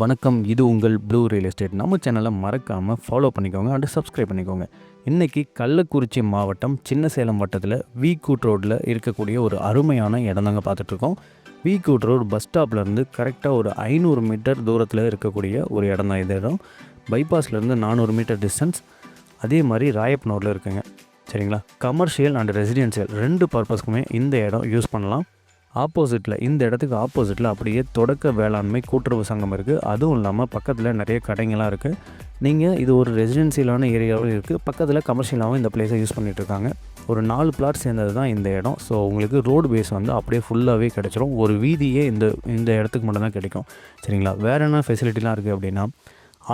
வணக்கம் இது உங்கள் ப்ளூ ரியல் எஸ்டேட் நம்ம சேனலை மறக்காமல் ஃபாலோ பண்ணிக்கோங்க அண்ட் சப்ஸ்கிரைப் பண்ணிக்கோங்க. இன்றைக்கி கள்ளக்குறிச்சி மாவட்டம் சின்ன சேலம் வட்டத்தில் வி கூட் ரோட்டில் இருக்கக்கூடிய ஒரு அருமையான இடம் தாங்க பார்த்துட்ருக்கோம் வி கூட் ரோடு பஸ் ஸ்டாப்லேருந்து கரெக்டாக ஒரு ஐநூறு மீட்டர் தூரத்தில் இருக்கக்கூடிய ஒரு இடம் தான் இது இடம். பைபாஸ்லேருந்து நானூறு மீட்டர் டிஸ்டன்ஸ் அதே மாதிரி ராயப்பனூரில் இருக்குங்க. சரிங்களா? கமர்ஷியல் அண்ட் ரெசிடென்ஷியல் ரெண்டு பர்பஸ்க்குமே இந்த இடம் யூஸ் பண்ணலாம். ஆப்போசிட்டில் இந்த இடத்துக்கு ஆப்போசிட்டில் அப்படியே தொடக்க வேளாண்மை கூட்டுறவு சங்கம் இருக்குது அதுவும் இல்லாமல் பக்கத்தில் நிறைய கடைங்களாம் இருக்குது நீங்கள் இது ஒரு ரெசிடென்சியலான ஏரியாவும் இருக்குது பக்கத்தில் கமர்ஷியலாகவும் இந்த பிளேஸை யூஸ் பண்ணிகிட்ருக்காங்க இருக்காங்க. ஒரு நாலு பிளாட் சேர்ந்தது தான் இந்த இடம். ஸோ உங்களுக்கு ரோடு பேஸ் வந்து அப்படியே ஃபுல்லாகவே கிடச்சிரும். ஒரு வீதியே இந்த இந்த இடத்துக்கு மட்டும்தான் கிடைக்கும். சரிங்களா? வேறு என்ன ஃபெசிலிட்டிலாம் இருக்குது அப்படின்னா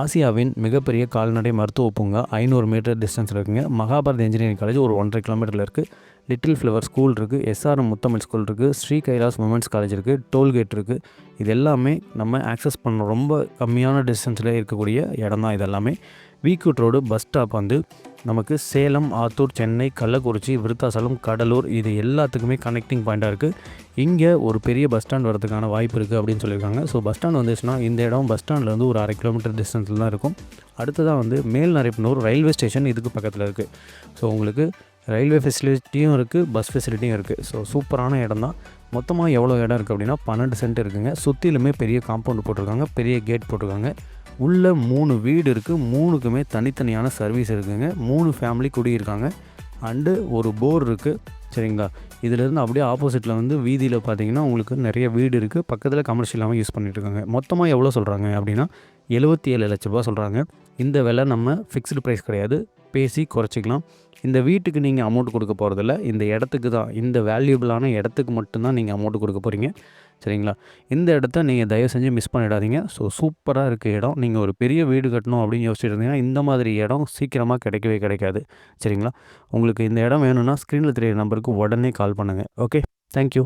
ஆசியாவின் மிகப்பெரிய கால்நடை மருத்துவ பூங்கா ஐநூறு மீட்டர் டிஸ்டன்ஸில் இருக்குங்க. மகாபாரத் இன்ஜினியரிங் காலேஜ் ஒரு ஒன்றரை கிலோமீட்டரில் இருக்குது லிட்டில் ஃப்ளவர் ஸ்கூல் இருக்குது எஸ்ஆர்எம் முத்தமிழ் ஸ்கூல் இருக்குது ஸ்ரீ கைலாஸ் உமன்ஸ் காலேஜ் இருக்குது டோல்கேட் இருக்குது இது எல்லாமே நம்ம ஆக்சஸ் பண்ண ரொம்ப கம்மியான டிஸ்டன்ஸில் இருக்கக்கூடிய இடம் தான் இதெல்லாமே வீக்கூட் ரோடு பஸ் ஸ்டாப் வந்து நமக்கு சேலம் ஆத்தூர் சென்னை கள்ளக்குறிச்சி விருத்தாசலம் கடலூர் இது எல்லாத்துக்குமே கனெக்டிங் பாயிண்ட்டாக இருக்குது இங்கே ஒரு பெரிய பஸ் ஸ்டாண்ட் வரதுக்கான வாய்ப்பு இருக்குது அப்படின்னு சொல்லியிருக்காங்க. ஸோ பஸ் ஸ்டாண்ட் வந்துச்சுன்னா இந்த இடம் பஸ் ஸ்டாண்ட்லேருந்து ஒரு அரை கிலோமீட்டர் டிஸ்டன்ஸில் தான் இருக்கும். அடுத்ததாக வந்து மேல்நரைப்பனூர் ரயில்வே ஸ்டேஷன் இதுக்கு பக்கத்தில் இருக்குது ஸோ உங்களுக்கு ரயில்வே ஃபெசிலிட்டியும் இருக்குது பஸ் ஃபெசிலிட்டியும் இருக்குது ஸோ சூப்பரான இடம் தான் மொத்தமாக எவ்வளோ இடம் இருக்குது அப்படின்னா பன்னெண்டு சென்ட் இருக்குங்க. சுற்றிலுமே பெரிய காம்பவுண்ட் போட்டிருக்காங்க பெரிய கேட் போட்டிருக்காங்க. உள்ளே மூணு வீடு இருக்குது மூணுக்குமே தனித்தனியான சர்வீஸ் இருக்குங்க. மூணு ஃபேமிலி குடியிருக்காங்க. அண்டு ஒரு போர் இருக்குது சரிங்களா? இதிலேருந்து அப்படியே ஆப்போசிட்டில் வந்து வீதியில் பார்த்தீங்கன்னா உங்களுக்கு நிறைய வீடு இருக்குது பக்கத்தில் கமர்ஷியலாகவும் யூஸ் பண்ணிகிட்ருக்காங்க இருக்காங்க. மொத்தமாக எவ்வளோ சொல்கிறாங்க அப்படின்னா எழுபத்தி ஏழு லட்ச ரூபா சொல்கிறாங்க இந்த விலை நம்ம ஃபிக்ஸ்டு ப்ரைஸ் கிடையாது. பேசி குறைச்சிக்கலாம். இந்த வீட்டுக்கு நீங்கள் அமௌண்ட் கொடுக்க போகிறதில்ல இந்த இடத்துக்கு தான் இந்த வேல்யூபிளான இடத்துக்கு மட்டும்தான் நீங்கள் அமௌண்ட் கொடுக்க போகிறீங்க சரிங்களா? இந்த இடத்த நீங்கள் தயவு செஞ்சு மிஸ் பண்ணிடாதீங்க. ஸோ சூப்பராக இருக்க இடம். நீங்கள் ஒரு பெரிய வீடு கட்டணும் அப்படின்னு யோசிச்சுட்டு இருந்தீங்கன்னா இந்த மாதிரி இடம் சீக்கிரமாக கிடைக்கவே கிடைக்காது. சரிங்களா? உங்களுக்கு இந்த இடம் வேணும்னா ஸ்க்ரீனில் தெரிய நம்பருக்கு உடனே கால் பண்ணுங்கள் ஓகே தேங்க்யூ